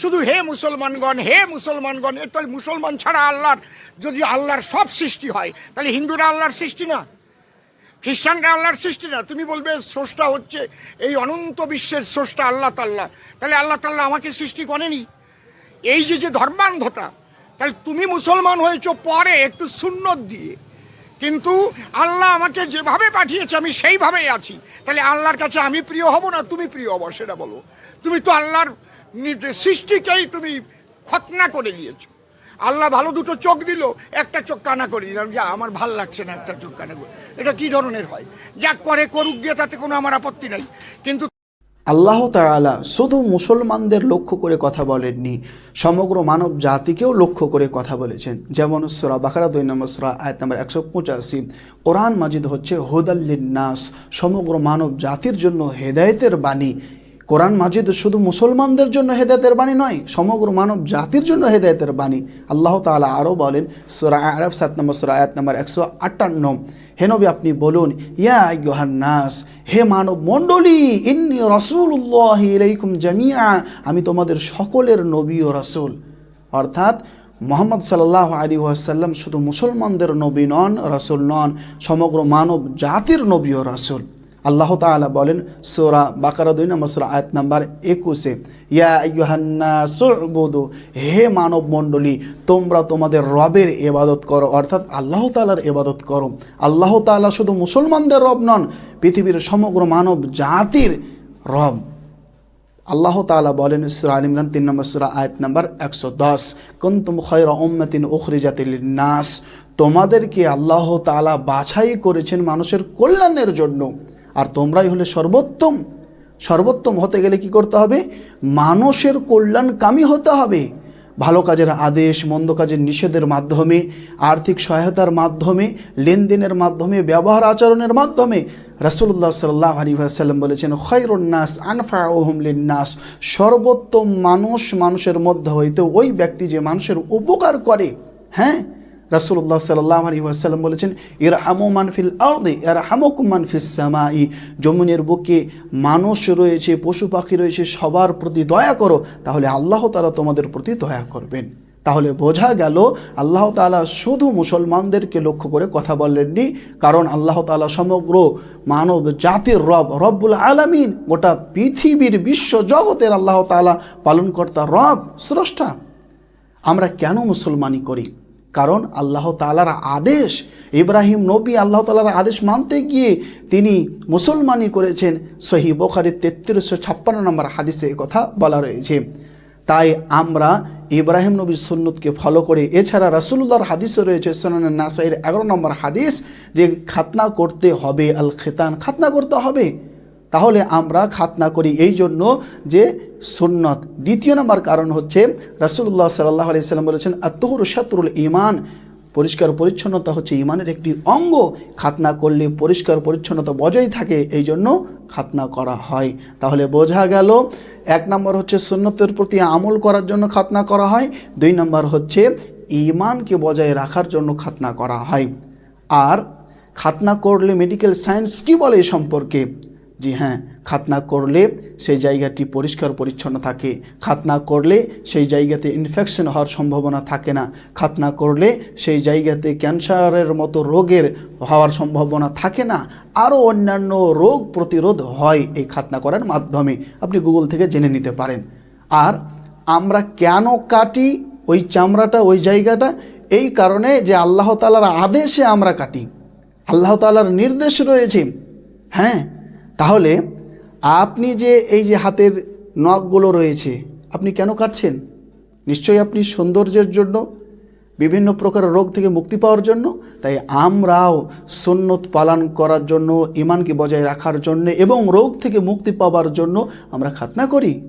শুধু হে মুসলমানগণ হে মুসলমানগণ, এ তো মুসলমান ছাড়া আল্লাহর, যদি আল্লাহর সব সৃষ্টি হয়, তাহলে হিন্দুরা আল্লাহর সৃষ্টি না? খ্রিস্টানরা আল্লাহর সৃষ্টি না? তুমি বলবে স্রষ্টা হচ্ছে এই অনন্ত বিশ্বের স্রষ্টা আল্লাহ তাল্লাহ। তাহলে আল্লাহ তাল্লাহ আমাকে সৃষ্টি করেনি। এই যে যে ধর্মান্ধতা, তাহলে তুমি মুসলমান হয়েছো পরে একটু সুন্নত দিয়ে। কিন্তু আল্লাহ আমাকে যেভাবে পাঠিয়েছে, আমি সেইভাবেই আছি। তাহলে আল্লাহর কাছে আমি প্রিয় হব না তুমি প্রিয় হব, সেটা বলো। তুমি তো আল্লাহর সৃষ্টিকেই তুমি খতনা করে দিয়েছ আল্লাহ ভালো দুটো চোখ দিল, একটা চোখ কানা করে দিলাম, যা আমার ভালো লাগছে না, একটা চোখ কানা করে। এটা কি ধরনের হয়? যা করে করুক গিয়ে তাতে কোনো আমার আপত্তি নাই। কিন্তু আল্লাহ তাআলা শুধু মুসলমানদের লক্ষ্য করে কথা বলেননি, সমগ্র মানব জাতিকেও লক্ষ্য করে কথা বলেছেন। যেমন সুরা বাকারা দুই নম্বর সুরা, আয়াত নম্বর একশো পঁচাশি। কোরআন মাজিদ হচ্ছে হুদাল্লিন নাস সমগ্র মানব জাতির জন্য হেদায়েতের বাণী। কোরআন মাজিদ শুধু মুসলমানদের জন্য হেদায়তের বাণী নয়, সমগ্র মানব জাতির জন্য হেদায়েতের বাণী। আল্লাহ তাআলা আরও বলেন, সুরা আরব সাত নম্বর সুরা, আয়াত নম্বর একশো আটান্ন। হে নবী, আপনি বলুন, ইয়া নাস হে মানব মণ্ডলী, ইন্নি রসুল্লাহ জামিয়া আমি তোমাদের সকলের নবী ও রসুল। অর্থাৎ মোহাম্মদ সাল্লাহ আলী ওয়াসাল্লাম শুধু মুসলমানদের নবী নন, রসুল নন, সমগ্র মানব জাতির নবী ও রসুল। আল্লাহ তাআলা বলেন, সোরা বাকারা দুই নম্বর সোরা, আয়াত নাম্বার একুশে, ইয়া হে মানব মণ্ডলী তোমরা তোমাদের রবের এবাদত করো, অর্থাৎ আল্লাহ তালার এবাদত করো। আল্লাহ তাআলা শুধু মুসলমানদের রব নন, পৃথিবীর সমগ্র মানব জাতির রব। আল্লাহ তাআলা বলেন, সুরা আল ইমরান তিন নম্বর সুরা, আয়াত নাম্বার একশো দশ, কুন্তুম খয়রা উম্মাতিন উখরিজাতিল নাস তোমাদেরকে আল্লাহ তাআলা বাছাই করেছেন মানুষের কল্যাণের জন্য। আর তোমরাই হলে সর্বোত্তম। সর্বোত্তম হতে গেলে কি করতে হবে? মানুষের কল্যাণকামী হতে হবে। ভালো কাজের আদেশ, মন্দ কাজের নিষেধের মাধ্যমে, আর্থিক সহায়তার মাধ্যমে, লেনদেনের মাধ্যমে, ব্যবহার আচরণের মাধ্যমে রাসুল্লাহ সাল্লাহ আলী সাল্লাম বলেছেন খৈরুন্নাস আনফা নাস সর্বোত্তম মানুষ মানুষের মধ্যে হইতে ওই ব্যক্তি যে মানুষের উপকার করে হ্যাঁ? রাসুল্লাহ সাল্লাহ আলী আসাল্লাম বলেছেন এর হামু মানফিল আর্দে এর হামুক মানফিস সামাই। জমিনের বুকে মানুষ রয়েছে, পশু পাখি রয়েছে, সবার প্রতি দয়া করো, তাহলে আল্লাহ তালা তোমাদের প্রতি দয়া করবেন। তাহলে বোঝা গেল, আল্লাহ তালা শুধু মুসলমানদেরকে লক্ষ্য করে কথা বললেননি কারণ আল্লাহ তালা সমগ্র মানব জাতির রব, রব্বুল আলামিন গোটা পৃথিবীর বিশ্ব জগতের আল্লাহ তালা পালনকর্তা রব, স্রষ্টা। আমরা কেন মুসলমানি করি? কারণ আল্লাহ তালার আদেশ, ইব্রাহিম নবী আল্লাহ তালার আদেশ মানতে গিয়ে তিনি মুসলমানি করেছেন। সহি বোখারির তেত্রিশশো ছাপ্পান্ন নম্বর হাদিসে কথা বলা রয়েছে। তাই আমরা ইব্রাহিম নবীর সুন্নতকে ফলো করে, এছাড়া রাসুল্লাহর হাদিসও রয়েছে সোনান নাসাইয়ের এগারো নম্বর হাদিস যে খাতনা করতে হবে আল খেতান খাতনা করতে হবে। তাহলে আমরা খাতনা করি এই জন্য যে সুন্নত। দ্বিতীয় নম্বর কারণ হচ্ছে রাসুল্লাহ সাল্লাহ আলি আলিয়াল্লাম বলেছেন আত্মহুর শাতরুল ইমান পরিষ্কার পরিচ্ছন্নতা হচ্ছে ইমানের একটি অঙ্গ। খাতনা করলে পরিষ্কার পরিচ্ছন্নতা বজায় থাকে, এই জন্য খাতনা করা হয়। তাহলে বোঝা গেল, এক নম্বর হচ্ছে সুন্নতের প্রতি আমল করার জন্য খাতনা করা হয়। দুই নম্বর হচ্ছে ইমানকে বজায় রাখার জন্য খাতনা করা হয়। আর খাতনা করলে মেডিকেল সায়েন্স কী বলে এই সম্পর্কে? জি হ্যাঁ খাতনা করলে সেই জায়গাটি পরিষ্কার পরিচ্ছন্ন থাকে। খাতনা করলে সেই জায়গাতে ইনফেকশন হওয়ার সম্ভাবনা থাকে না। খাতনা করলে সেই জায়গাতে ক্যান্সারের মতো রোগের হওয়ার সম্ভাবনা থাকে না। আরও অন্যান্য রোগ প্রতিরোধ হয় এই খাতনা করার মাধ্যমে। আপনি গুগল থেকে জেনে নিতে পারেন। আর আমরা কেন কাটি? ওই চামড়াটা, ওই জায়গাটা? এই কারণে যে আল্লাহ তালার আদেশে আমরা কাটি। আল্লাহ তালার নির্দেশ রয়েছে। হ্যাঁ তাহলে আপনি যে এই যে হাতের নখগুলো রয়েছে, আপনি কেন কাটছেন? নিশ্চয়ই আপনি সৌন্দর্যের জন্য, বিভিন্ন প্রকার রোগ থেকে মুক্তি পাওয়ার জন্য, তাই আমরাও সন্ন্যত পালন করার জন্য ইমানকে বজায় রাখার জন্য এবং রোগ থেকে মুক্তি পাওয়ার জন্য আমরা খাতনা করি।